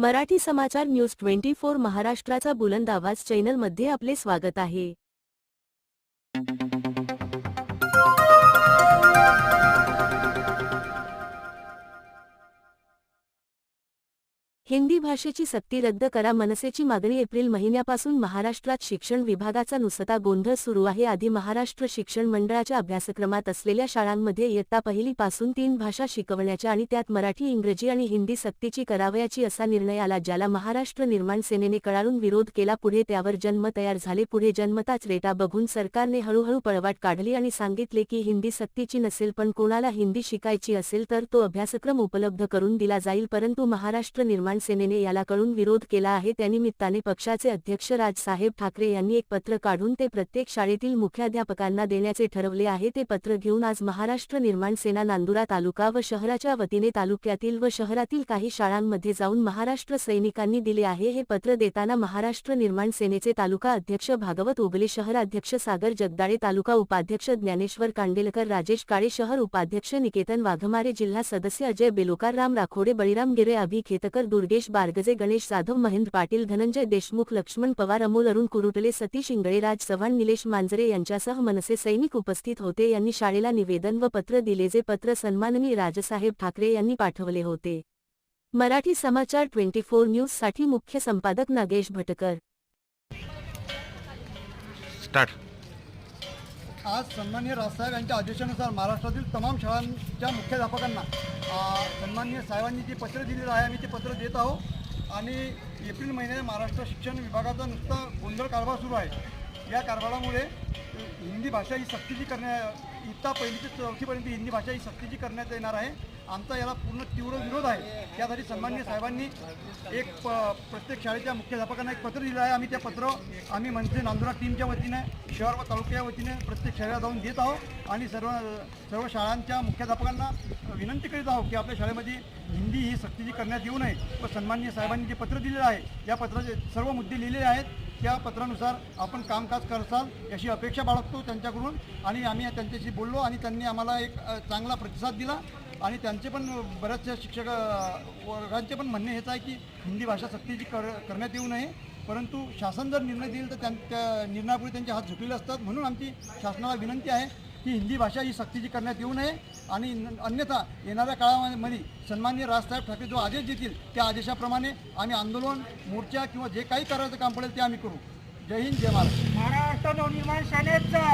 मराठी समाचार news twenty four महाराष्ट्राचा बुलंद आवाज चॅनलमध्ये आपले स्वागत आहे. हिंदी भाषेची सक्ती रद्द करा. मनसेची मागणी एप्रिल महिन्यापासून महाराष्ट्रात शिक्षण विभागाचा नुसता गोंधळ सुरू आहे. आधी महाराष्ट्र शिक्षण मंडळाच्या अभ्यासक्रमात असलेल्या शाळांमध्ये इयत्ता पहिलीपासून तीन भाषा शिकवण्याच्या आणि त्यात मराठी इंग्रजी आणि हिंदी सक्तीची करावयाची असा निर्णय आला ज्याला महाराष्ट्र निर्माण सेनेने कळाळून विरोध केला. पुढे त्यावर जन्म तयार झाले. पुढे जन्मताच रेटा बघून सरकारने हळूहळू पळवाट काढली आणि सांगितले की हिंदी सक्तीची नसेल पण कोणाला हिंदी शिकायची असेल तर तो अभ्यासक्रम उपलब्ध करून दिला जाईल. परंतु महाराष्ट्र निर्माण सेनेने याला कळून विरोध केला आहे. त्यानिमित्ताने पक्षाचे अध्यक्ष राजसाहेब ठाकरे यांनी एक पत्र काढून ते प्रत्येक शाळेतील मुख्याध्यापकांना देण्याचे ठरवले आहे. ते पत्र घेऊन आज महाराष्ट्र निर्माण सेना नांदुरा तालुका व शहराच्या वतीने तालुक्यातील व शहरातील काही शाळांमध्ये जाऊन महाराष्ट्र सैनिकांनी दिले आहे. हे पत्र देताना महाराष्ट्र निर्माण सेनेचे तालुका अध्यक्ष भागवत उगले शहराध्यक्ष सागर जगदाळे तालुका उपाध्यक्ष ज्ञानेश्वर कांडेलकर राजेश काळे शहर उपाध्यक्ष निकेतन वाघमारे जिल्हा सदस्य अजय बेलोकार राम राखोडे बळीराम गिरे अभि खेतकर दुर्गेश बारगजे गणेश जाधव महेंद्र पाटील धनंजय देशमुख लक्ष्मण पवार अमोल अरुण कुरुटले सतीश इंगळे राज चव्हाण निलेश मांजरे यांच्यासह मनसे सैनिक उपस्थित होते. यांनी शाळेला निवेदन व पत्र दिले जे पत्र सन्माननीय राजसाहेब ठाकरे यांनी पाठवले होते. मराठी समाचार ट्वेंटी फोर न्यूजसाठी मुख्य संपादक नागेश भटकर. स्टार्ट. आज सन्मान्य राजसाहेब यांच्या आदेशानुसार महाराष्ट्रातील तमाम शाळांच्या मुख्याध्यापकांना सन्मान्य सन्माननीय साहेबांनी जे पत्र दिलेलं आहे आम्ही ते पत्र देत आहोत. आणि एप्रिल महिन्यात महाराष्ट्र शिक्षण विभागाचा नुसता गोंधळ कारभार सुरू आहे. या कारभारामुळे हिंदी भाषा ही सक्तीची करण्या इथं पहिली ते चौथीपर्यंत हिंदी भाषा ही सक्तीची करण्यात येणार आहे. आमचा याला पूर्ण तीव्र विरोध आहे. त्यासाठी सन्मान्य साहेबांनी एक प प्रत्येक शाळेच्या मुख्याध्यापकांना एक पत्र दिलं आहे. आम्ही ते पत्र आम्ही मनसे नांदुरा टीमच्या वतीने शहर व तालुक्या वतीने प्रत्येक शाळेला जाऊन देत आहोत आणि सर्व सर्व शाळांच्या मुख्याध्यापकांना विनंती करीत आहोत की आपल्या शाळेमध्ये हिंदी ही सक्तीची करण्यात येऊ नये. व सन्मान्य साहेबांनी जे पत्र दिलेलं आहे या पत्राचे सर्व मुद्दे लिहिलेले आहेत. त्या पत्रानुसार आपण कामकाज करसाल याची अपेक्षा बाळगतो त्यांच्याकडून आणि आम्ही त्यांच्याशी बोललो आणि त्यांनी आम्हाला एक चांगला प्रतिसाद दिला. आणि त्यांचे पण बऱ्याचशा शिक्षक वर्गांचे पण म्हणणे हेच आहे की हिंदी भाषा सक्तीची कर करण्यात येऊ नये. परंतु शासन जर निर्णय देईल तर त्यां त्या निर्णयापुढे त्यांचे हात झुकलेले असतात. म्हणून आमची शासनाला विनंती आहे की हिंदी भाषा ही सक्तीची करण्यात येऊ नये. आणि अन्यथा येणाऱ्या काळामध्ये सन्माननीय राजसाहेब ठाकरे जो आदेश देतील त्या आदेशाप्रमाणे आम्ही आंदोलन मोर्चा किंवा जे काही करायचं काम पडेल ते आम्ही करू. जय हिंद जय महाराष्ट्र. महाराष्ट्र नवनिर्माण सेनेचा